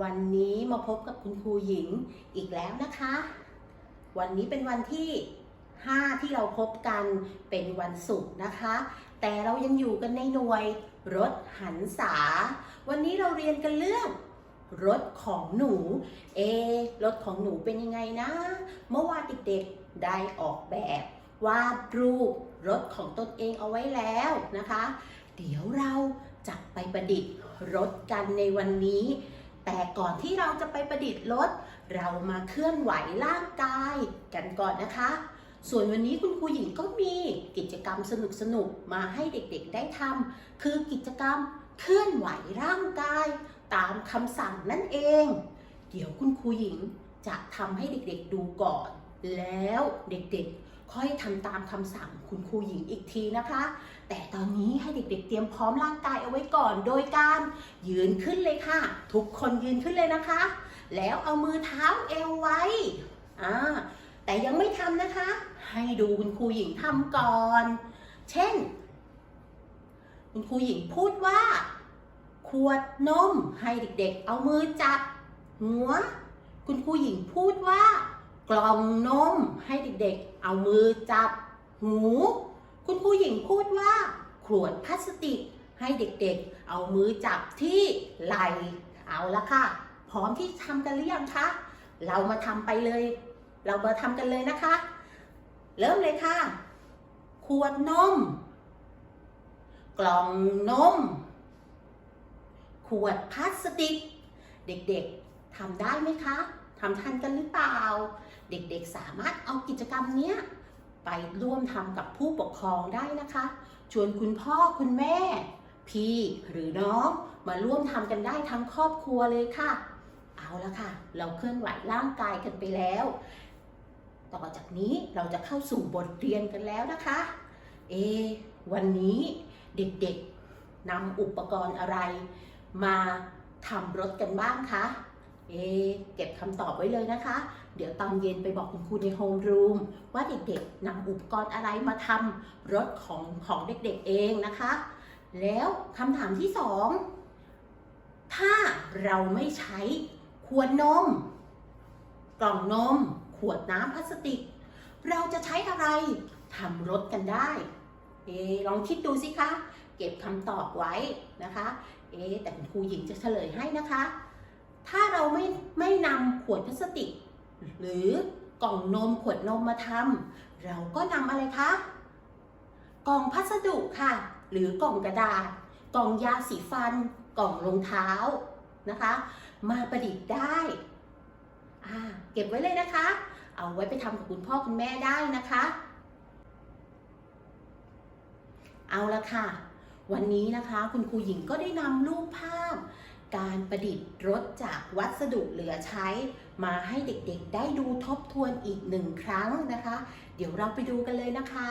วันนี้มาพบกับคุณครูหญิงอีกแล้วนะคะ วันนี้เป็นวันที่ 5 ที่เราพบกันเป็นวันศุกร์นะคะ แต่เรายังอยู่กันในหน่วยรถหันษา วันนี้เราเรียนกันเรื่องรถของหนู เอรถของหนูเป็นยังไงนะ เมื่อวานเด็กๆได้ออกแบบวาดรูปรถของตนเองเอาไว้แล้วนะคะ เดี๋ยวเราจะไปประดิษฐ์รถกันในวันนี้ แต่ก่อนที่เราจะไปประดิษฐ์รถ เรามาเคลื่อนไหวร่างกายกันก่อนนะคะ ส่วนวันนี้คุณครูหญิงก็มีกิจกรรมสนุกๆมาให้เด็กๆได้ทำคือกิจกรรมเคลื่อนไหวร่างกาย ตามคำสั่งนั่นเอง เดี๋ยวคุณครูหญิงจะทำให้เด็กๆดูก่อน แล้วเด็กๆ ค่อยทำตามคำสั่งคุณครูหญิงอีกทีนะคะ แต่ตอนนี้ให้เด็กๆ เตรียมพร้อมร่างกายเอาไว้ก่อน โดยการยืนขึ้นเลยค่ะ ทุกคนยืนขึ้นเลยนะคะ แล้วเอามือเท้าเอวไว้อ่าแต่ยังไม่ทำนะคะ ให้ดูคุณครูหญิงทำก่อน เช่น คุณครูหญิงพูดว่า ขวดนมให้เด็กๆ เอามือจับ หัว คุณครูหญิงพูดว่า กล่องนมให้เด็กๆ เอามือจับ หู คุณครูหญิงพูดว่า ขวดพลาสติกให้เด็กๆ เอามือจับที่ไหลเอาละค่ะ พร้อมที่ทำกันหรือยังคะ เรามาทำไปเลย เรามาทำกันเลยนะคะ เริ่มเลยค่ะ ขวดนม กล่องนม ขวดพลาสติก เด็กๆทำได้ไหมคะทำทันกันหรือเปล่า เด็กๆสามารถเอากิจกรรมเนี้ย ไปร่วมทำกับผู้ปกครองได้นะคะ ชวนคุณพ่อคุณแม่ พี่หรือน้องมาร่วมทำกันได้ทั้งครอบครัวเลยค่ะ เอาละค่ะ เราเคลื่อนไหวร่างกายกันไปแล้ว ต่อจากนี้เราจะเข้าสู่บทเรียนกันแล้วนะคะ เอ วันนี้เด็กๆนำอุปกรณ์อะไร มาทำรถกันบ้างคะ เอ เก็บคำตอบไว้เลยนะคะ เดี๋ยวตอนเย็นไปบอกคุณครูในโฮมรูมว่าเด็กๆนำอุปกรณ์อะไรมาทำรถของของเด็กๆเองนะคะ แล้วคำถามที่สองถ้าเราไม่ใช้ขวดนม กล่องนม ขวดน้ำพลาสติก เราจะใช้อะไรทำรถกันได้ เอลองคิดดูสิคะ เก็บคำตอบไว้นะคะ เอ๊ะแต่คุณครูหญิงจะเฉลยให้นะคะ ถ้าเราไม่ไม่นำขวดพลาสติก หรือกล่องนมขวดนมมาทำเราก็นำอะไรคะ กล่องพัสดุค่ะ หรือกล่องกระดาษ กล่องยาสีฟัน กล่องรองเท้านะคะ มาประดิษฐ์ได้เก็บไว้เลยนะคะ เอาไว้ไปทำกับคุณพ่อคุณแม่ได้นะคะ เอาละค่ะ วันนี้นะคะ คุณครูหญิงก็ได้นำรูปภาพ การประดิษฐ์รถจากวัสดุเหลือใช้ มาให้เด็กๆ ได้ดูทบทวนอีกหนึ่งครั้งนะคะ เดี๋ยวเราไปดูกันเลยนะคะ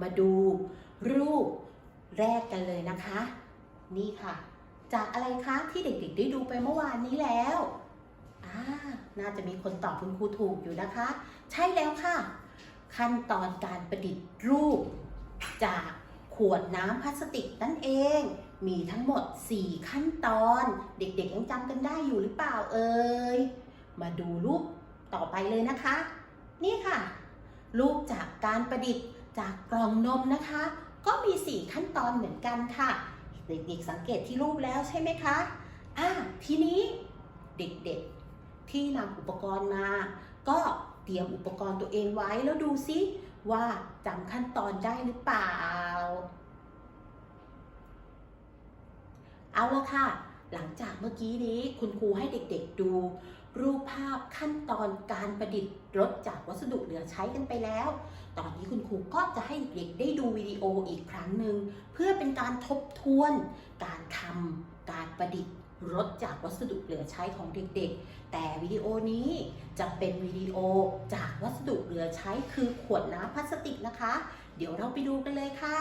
มาดูรูปแรกกันเลยนะคะ นี่ค่ะ จากอะไรคะที่เด็กๆ ได้ดูไปเมื่อวานนี้แล้วอ่าน่าจะมีคนตอบคุณครูถูกอยู่นะคะ ใช่แล้วค่ะ ขั้นตอนการประดิษฐ์รูป จากขวดน้ำพลาสติกนั่นเอง มีทั้งหมด 4 ขั้นตอน เด็กๆยังจำกันได้อยู่หรือเปล่าเอ่ย มาดูรูปต่อไปเลยนะคะ นี่ค่ะ รูปจากการประดิษฐ์จากกล่องนมนะคะ ก็มี 4 ขั้นตอนเหมือนกันค่ะ เด็กๆสังเกตที่รูปแล้วใช่ไหมคะอะทีนี้เด็กๆที่นำอุปกรณ์มา ก็เตรียมอุปกรณ์ตัวเองไว้แล้วดูซิ ว่าจำขั้นตอนได้หรือเปล่า เอาละค่ะ หลังจากเมื่อกี้นี้คุณครูให้เด็กๆดู รูปภาพขั้นตอนการประดิษฐ์รถจากวัสดุเหลือใช้กันไปแล้ว ตอนนี้คุณครูก็จะให้เด็กๆได้ดูวิดีโออีกครั้งหนึ่งเพื่อเป็นการทบทวน การทำการประดิษฐ์ รถจากวัสดุเหลือใช้ของเด็กๆ แต่วิดีโอนี้จะเป็นวิดีโอจากวัสดุเหลือใช้คือขวดน้ำพลาสติกนะคะ เดี๋ยวเราไปดูกันเลยค่ะ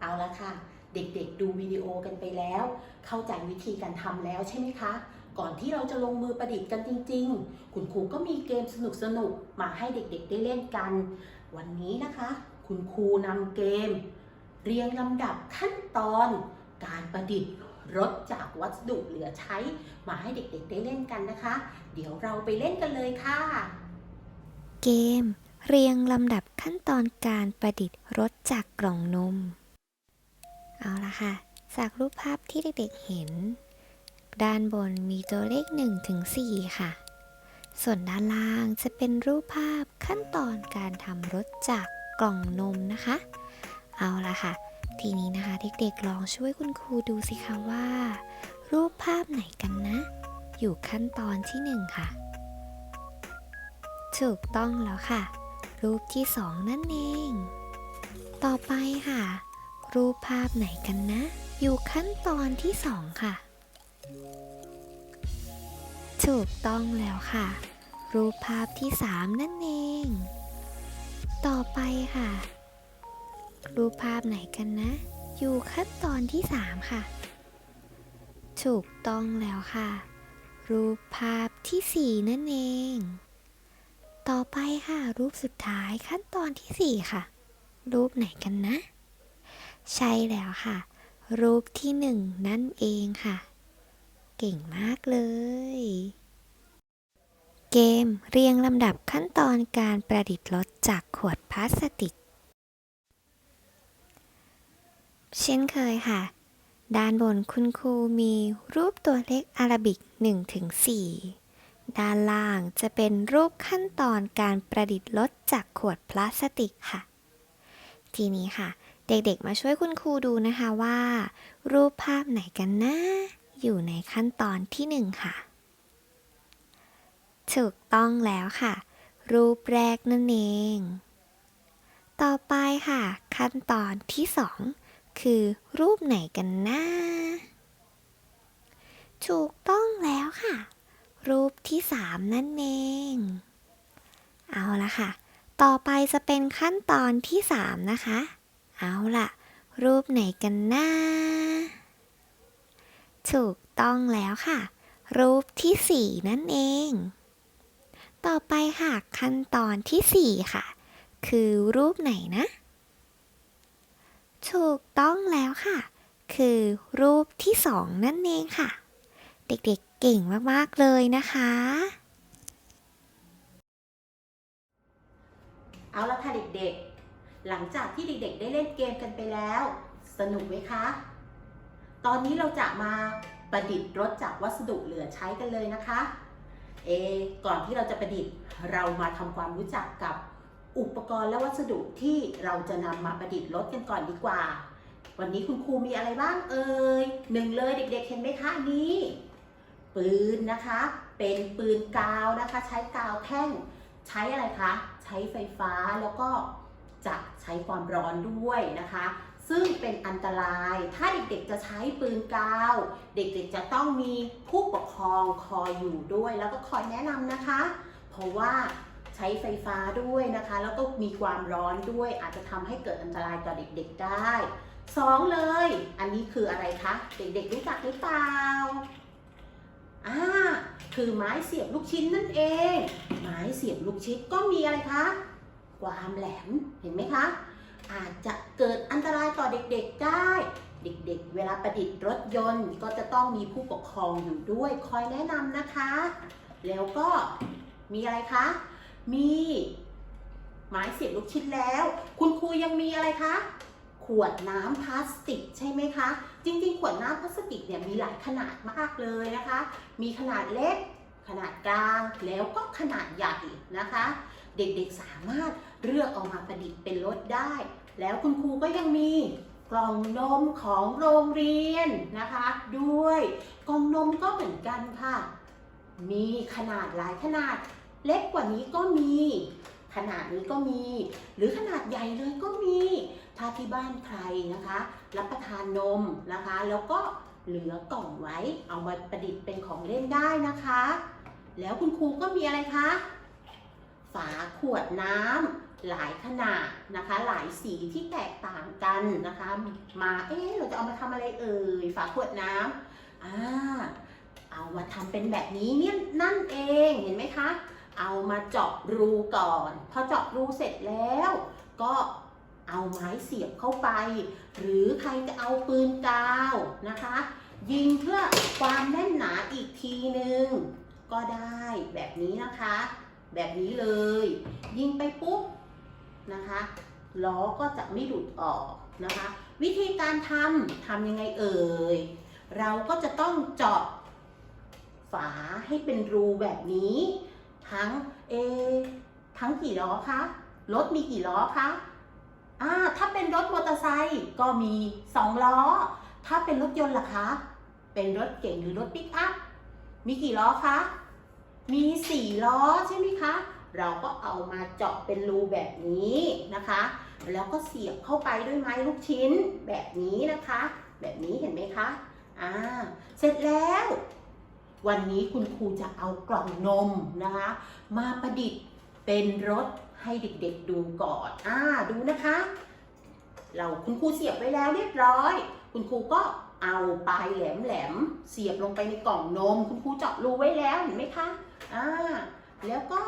เอาละค่ะ เด็กๆดูวิดีโอกันไปแล้ว เข้าใจวิธีการทำแล้วใช่ไหมคะ ก่อนที่เราจะลงมือประดิษฐ์กันจริง ๆ คุณครูก็มีเกมสนุกๆมาให้เด็กๆได้เล่นกัน วันนี้นะคะ คุณครูนำเกม เรียงลำดับขั้นตอนการประดิษฐ์รถจากวัสดุเหลือใช้มาให้เด็กๆได้เล่นกันนะคะ เดี๋ยวเราไปเล่นกันเลยค่ะ เกม เรียงลำดับขั้นตอนการประดิษฐ์รถจากกล่องนม เอาละค่ะ จากรูปภาพที่เด็กๆเห็น ด้านบนมีตัวเลข1ถึง4ค่ะ ส่วนด้านล่างจะเป็นรูปภาพขั้นตอนการทำรถจากกล่องนมนะคะ เอาละค่ะ ทีนี้นะคะเด็กๆลองช่วยคุณครูดูสิคะว่า รูปภาพไหนกันนะ อยู่ขั้นตอนที่หนึ่งค่ะ ถูกต้องแล้วค่ะ รูปที่สองนั่นเอง ต่อไปค่ะ รูปภาพไหนกันนะ อยู่ขั้นตอนที่สองค่ะ ถูกต้องแล้วค่ะ รูปภาพที่สามนั่นเอง ต่อไปค่ะ รูปภาพไหนกันนะ อยู่ขั้นตอนที่สามค่ะ ถูกต้องแล้วค่ะ รูปภาพที่สี่นั่นเอง ต่อไปค่ะ รูปสุดท้ายขั้นตอนที่ 4 ค่ะ รูปไหนกันนะ ใช่แล้วค่ะ รูปที่หนึ่งนั่นเองค่ะ เก่งมากเลย เกมเรียงลำดับขั้นตอนการประดิษฐ์รถจากขวดพลาสติก เช่นเคยค่ะ ด้านบนคุณครูมีรูปตัวเลขอารบิก 1-4 ด้านล่างจะเป็นรูปขั้นตอนการประดิษฐ์รถจากขวดพลาสติกค่ะ ทีนี้ค่ะ เด็กๆ มาช่วยคุณครูดูนะคะว่า รูปภาพไหนกันนะ อยู่ในขั้นตอนที่หนึ่งค่ะ ถูกต้องแล้วค่ะ รูปแรกนั่นเอง ต่อไปค่ะ ขั้นตอนที่สองคือรูปไหนกันนะถูกต้องแล้วค่ะ รูปที่สามนั่นเอง เอาละค่ะ ต่อไปจะเป็นขั้นตอนที่สามนะคะ เอาล่ะ รูปไหนกันนะถูกต้องแล้วค่ะ รูปที่สี่นั่นเอง ต่อไปค่ะขั้นตอนที่สี่ค่ะ คือรูปไหนนะ ถูกต้องแล้วค่ะ คือรูปที่สองนั่นเองค่ะ เด็กๆเก่งมากๆเลยนะคะ เอาละค่ะเด็กๆ หลังจากที่เด็กๆ ได้เล่นเกมกันไปแล้ว สนุกไหมคะ ตอนนี้เราจะมาประดิษฐ์รถจากวัสดุเหลือใช้กันเลยนะคะ เอ ก่อนที่เราจะประดิษฐ์ เรามาทำความรู้จักกับอุปกรณ์และวัสดุที่เราจะนำมาประดิษฐ์รถกันก่อนดีกว่า วันนี้คุณครูมีอะไรบ้างเอ่ยหนึ่งเลยเด็ก ๆ เห็นไหมคะนนี้ปืนนะคะ เป็นปืนกาวนะคะ ใช้กาวแท่ง ใช้อะไรคะ ใช้ไฟฟ้าแล้วก็ จะใช้ความร้อนด้วยนะคะ ซึ่งเป็นอันตราย ถ้าเด็กๆจะใช้ปืนกาว เด็กๆจะต้องมีผู้ปกครองคอยอยู่ด้วย แล้วก็คอยแนะนำนะคะ เพราะว่าใช้ไฟฟ้าด้วยนะคะ แล้วก็มีความร้อนด้วย อาจจะทำให้เกิดอันตรายต่อเด็กๆได้สองเลย อันนี้คืออะไรคะ เด็กๆรู้จักหรือเปล่าอ่าคือไม้เสียบลูกชิ้นนั่นเอง ไม้เสียบลูกชิ้นก็มีอะไรคะ ความแหลมเห็นไหมคะ อาจจะเกิดอันตรายต่อเด็กๆได้ เด็กๆ เวลาประดิษฐ์รถยนต์ ก็จะต้องมีผู้ปกครองอยู่ด้วยคอยแนะนำนะคะ แล้วก็มีอะไรคะ มีไม้เสียบลูกชิ้นแล้ว คุณครูยังมีอะไรคะขวดน้ำพลาสติกใช่ไหมคะ จริงๆ ขวดน้ำพลาสติกเนี่ยมีหลายขนาดมากเลยนะคะ มีขนาดเล็ก ขนาดกลางแล้วก็ขนาดใหญ่นะคะ เด็กๆสามารถ เลือกเอามาประดิษฐ์เป็นรถได้ แล้วคุณครูก็ยังมีกล่องนมของโรงเรียนนะคะ ด้วยกล่องนมก็เหมือนกันค่ะ มีขนาดหลายขนาด เล็กกว่านี้ก็มี ขนาดนี้ก็มี หรือขนาดใหญ่เลยก็มี ถ้าที่บ้านใครนะคะ รับประทานนมนะคะ แล้วก็เหลือกล่องไว้เอามาประดิษฐ์เป็นของเล่นได้นะคะ แล้วคุณครูก็มีอะไรคะ ฝาขวดน้ำ หลายขนาดนะคะ หลายสีที่แตกต่างกันนะคะ มาเอ๊ะเราจะเอามาทำอะไรเอ่ยฝาขวดน้ำอ่าเอามาทำเป็นแบบนี้เนี่ยนั่นเองเห็นไหมคะ เอามาเจาะรูก่อนพอเจาะรูเสร็จแล้ว ก็เอาไม้เสียบเข้าไป หรือใครจะเอาปืนกาวนะคะ ยิงเพื่อความแน่นหนาอีกทีหนึ่งก็ได้แบบนี้นะคะ แบบนี้เลย ยิงไปปุ๊บ นะคะล้อก็จะไม่หลุดออกนะคะ วิธีการทำทำยังไงเอ่ย เราก็จะต้องเจาะฝาให้เป็นรูแบบนี้ ทั้งเอทั้งกี่ล้อคะรถมีกี่ล้อคะอ่าถ้าเป็นรถมอเตอร์ไซค์ก็มีสองล้อ ถ้าเป็นรถยนต์ล่ะคะ เป็นรถเก๋งหรือรถปิกอัพมีกี่ล้อคะมีสี่ล้อใช่ไหมคะ เราก็เอามาเจาะเป็นรูแบบนี้นะคะ แล้วก็เสียบเข้าไปด้วยไม้ลูกชิ้นแบบนี้นะคะ แบบนี้เห็นไหมคะอ่าเสร็จแล้ว วันนี้คุณครูจะเอากล่องนมนะคะ มาประดิษฐ์เป็นรถให้เด็กๆดูก่อนอ่าดูนะคะ เราคุณครูเสียบไว้แล้วเรียบร้อย คุณครูก็เอาปลายแหลมๆเสียบลงไปในกล่องนม คุณครูเจาะรูไว้แล้วเห็นไหมคะอ่าแล้วก็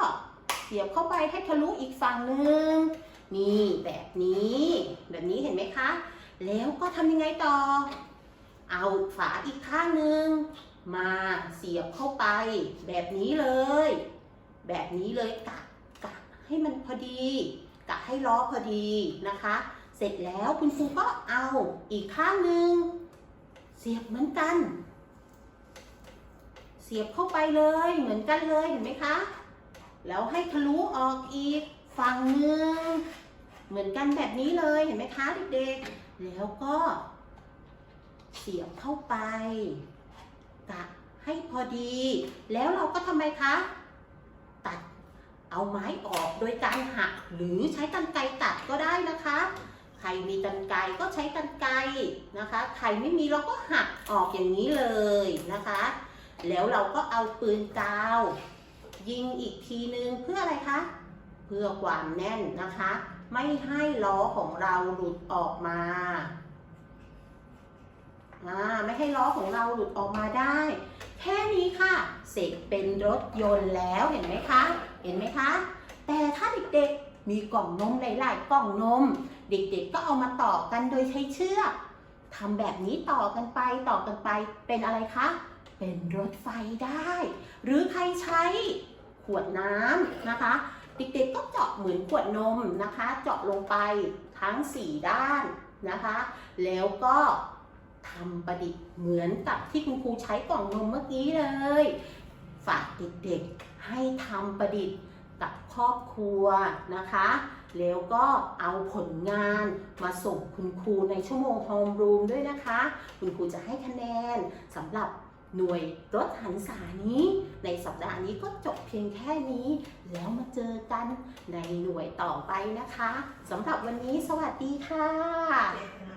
สียบเข้าไปให้ทะลุอีกฝั่งหนึ่งนี่แบบนี้ แบบนี้เห็นไหมคะ แล้วก็ทำยังไงต่อ เอาฝาอีกข้างหนึ่งมาเสียบเข้าไป แบบนี้เลย แบบนี้เลยกะกะให้มันพอดีกะให้ล้อพอดีนะคะ เสร็จแล้วคุณครูก็เอาอีกข้างหนึ่งเสียบเหมือนกัน เสียบเข้าไปเลยเหมือนกันเลยเห็นไหมคะ แล้วให้ทะลุออกอีกฝั่งหนึ่งเหมือนกันแบบนี้เลยเห็นไหมคะเด็กๆ แล้วก็เสียบเข้าไปกะให้พอดี แล้วเราก็ทำไมคะ ตัดเอาไม้ออกโดยการหักหรือใช้กรรไกรตัดก็ได้นะคะ ใครมีกรรไกรก็ใช้กรรไกรนะคะ ใครไม่มีเราก็หักออกอย่างนี้เลยนะคะ แล้วเราก็เอาปืนกาว ยิงอีกทีนึงเพื่ออะไรคะ เพื่อความแน่นนะคะ ไม่ให้ล้อของเราหลุดออกมาอ่าไม่ให้ล้อของเราหลุดออกมาได้ แค่นี้ค่ะ เสร็จเป็นรถยนต์แล้วเห็นไหมคะ เห็นไหมคะ แต่ถ้าเด็กๆมีกล่องนมหลายๆกล่องนม เด็กๆก็เอามาต่อกันโดยใช้เชือกทำแบบนี้ต่อกันไปต่อกันไปเป็นอะไรคะ เป็นรถไฟได้ หรือใครใช้ วดน้ำนะคะ เด็กๆก็เจาะเหมือนขวดนมนะคะ เจาะลงไปทั้ง 4 ด้านนะคะ แล้วก็ทำประดิษฐ์เหมือนกับที่คุณครูใช้กล่องนมเมื่อกี้เลย ฝากเด็กๆให้ทำประดิษฐ์กับครอบครัวนะคะ แล้วก็เอาผลงานมาส่งคุณครูในชั่วโมงโฮมรูมด้วยนะคะ คุณครูจะให้คะแนนสำหรับ หน่วยรถหันษานี้ ในสัปดาห์นี้ก็จบเพียงแค่นี้ แล้วมาเจอกันในหน่วยต่อไปนะคะสำหรับวันนี้สวัสดีค่ะ